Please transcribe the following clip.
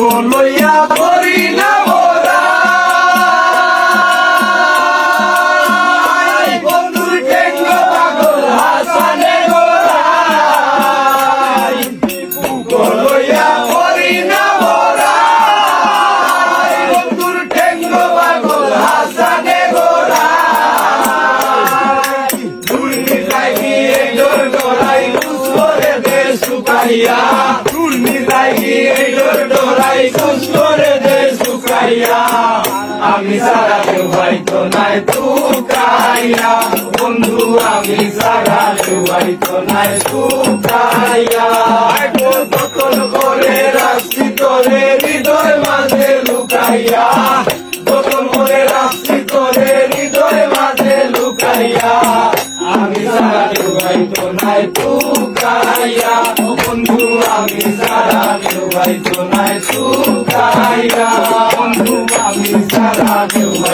লইয়া করি না মোরা। আমি সারা হয়তো নাই শুকাইয়া বন্ধু, আমি সারা কেউ হয়তো নাই শুকাইয়া যতন করে রাখছি, তোরে হৃদয় মাঝে করে রাখছি, তোরে হৃদয় মাঝে লুকাইয়া। আমি সারা হয়তো নাই শুকাইয়া বন্ধু, আমি সারা হয়তো নাই শুকাইয়া love do. my